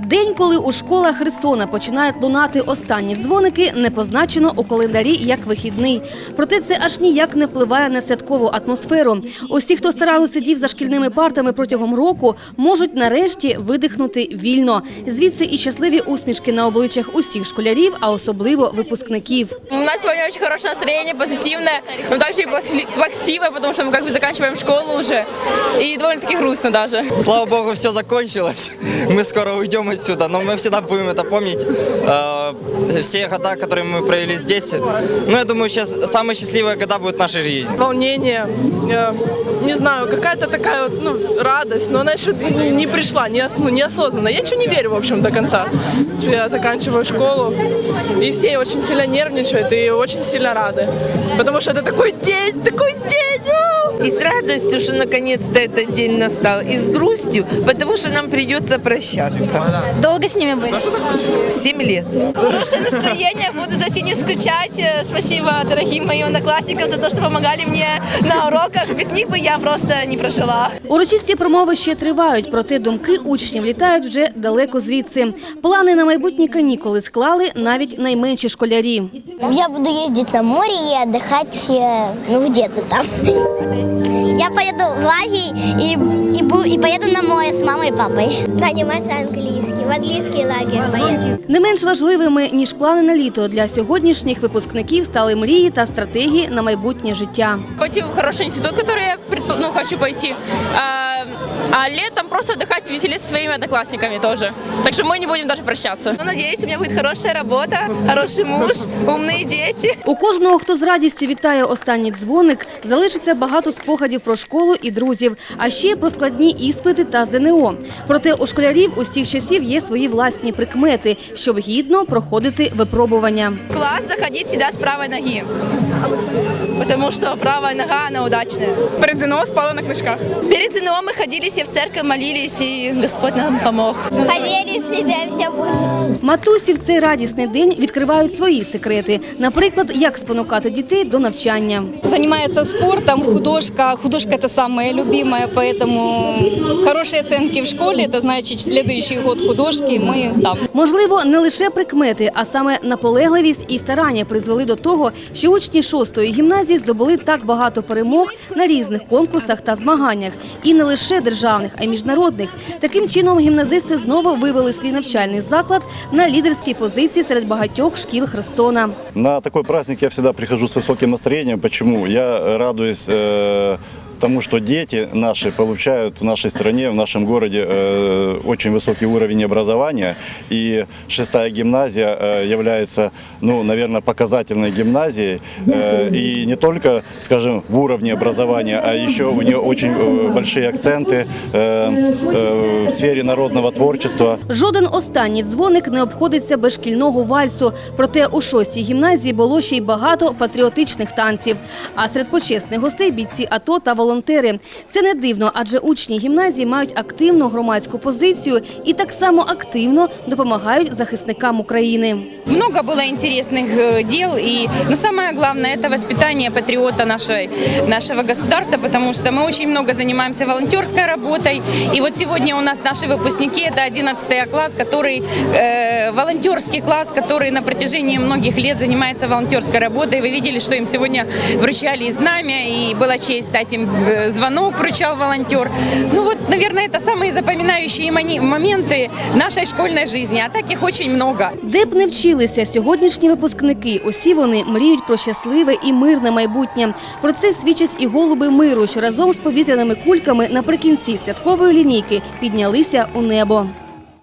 День, коли у школах Херсона починають лунати останні дзвоники, не позначено у календарі як вихідний. Проте це аж ніяк не впливає на святкову атмосферу. Усі, хто старанно сидів за шкільними партами протягом року, можуть нарешті видихнути вільно. Звідси і щасливі усмішки на обличчях усіх школярів, а особливо випускників. У нас сегодня очень хорошее настроение, позитивное, но также и плакси- плаксивое, потому что мы как бы заканчиваем школу уже. И довольно-таки грустно даже. Слава богу, все закончилось. Мы скоро уйдем отсюда, но мы всегда будем это помнить. Все года, которые мы провели здесь. Ну, я думаю, сейчас самые счастливые года будут в нашей жизни. волнение, э, не знаю, какая-то такая вот, ну, радость, но она еще не пришла, не, ну, неосознанно. Я еще не верю, в общем, до конца, что я заканчиваю школу. И все очень сильно нервничают и очень сильно рады. Потому что это такой день, такой день! у! И с радостью, что наконец-то этот день настал, и с грустью, потому что нам придется прощаться. Долго с ними были? Семь лет. Хорошее настроение, буду за не скучать. Э, Спасибо дорогим моим одноклассникам за то, что помогали мне на уроках. Без них бы я просто не прожила. Урочисті промови ще тривають, проте думки учнів літають вже далеко звідси. Плани на майбутні канікули склали навіть найменші школярі. Я буду ездить на море и отдыхать, э, ну, где-то там. Я поеду в лагерь и, и, и поеду на море с мамой и папой. Заниматься английский. В английский лагерь поеду. Не менш важливими ніж плани на літо для сьогоднішніх випускників стали мрії та стратегії на майбутнє життя. Пойти в хороший інститут, який я ну, хочу пойти. А, а летом просто отдыхать, веселиться со своими одноклассниками тоже. Так что мы не будем даже прощаться. Ну, надеюсь, у меня будет хорошая работа, хороший муж, умные дети. У кожного, хто з радістю вітає останній дзвоник, залишиться багато спогадів про школу і друзів, а ще про складні іспити та ЗНО. Проте у школярів усіх часів є свої власні прикмети, щоб гідно проходити випробування. В класс заходить всегда с правой ноги. Потому что правая нога, она удачная. Перед ЗНО спала на книжках. Перед ЗНО мы ходили все в церковь, молились, и Господь нам помог. Поверь в себя, и все будет. Матусі в цей радісний день відкривають свої секрети. Наприклад, як спонукати дітей до навчання. занимается спортом, художка. Художка это самое любимое, поэтому хорошие оценки в школе, это значит следующий год художки мы там. Можливо, не лише прикмети, а саме наполегливість і старання призвели до того, що учні шостої гімназії здобули так багато перемог на різних конкурсах та змаганнях, і не лише державних, а й міжнародних. Таким чином, гімназисти знову вивели свій навчальний заклад на лідерській позиції серед багатьох шкіл Херсона. На такий праздник я завжди прихожу з високим настроєнням. Чому Я радуюсь э, тому, что дети наши получают в нашей стране, в нашем городе э, очень высокий уровень образования. И шестая гимназия э, является, ну, наверное, показательной гимназией. Э, и не только, скажем, в уровне образования, а еще у нее очень э, большие акценты э, э, в сфере народного творчества. Жоден останній дзвоник не обходиться без шкільного вальсу. Проте у шостій гімназії було ще й багато патріотичних танців. А серед почесних гостей бійці АТО та волонтери. Це не дивно, адже учні гімназії мають активну громадську позицію і так само активно допомагають захисникам України. Много было интересных э, дел, и, но самое главное, это воспитание патриота нашей, нашего государства, потому что мы очень много занимаемся волонтерской работой, и вот сегодня у нас наши выпускники, это 11 класс, который, э, волонтерский класс, который на протяжении многих лет занимается волонтерской работой. Вы видели, что им сегодня вручали знамя, и была честь дать им э, звонок, вручал волонтер. Ну вот, наверное, это самые запоминающие моменты нашей школьной жизни, а так их очень много. Де не вчилися сьогоднішні випускники, усі вони мріють про щасливе і мирне майбутнє. Про це свідчать і голуби миру, що разом з повітряними кульками наприкінці святкової лінійки піднялися у небо.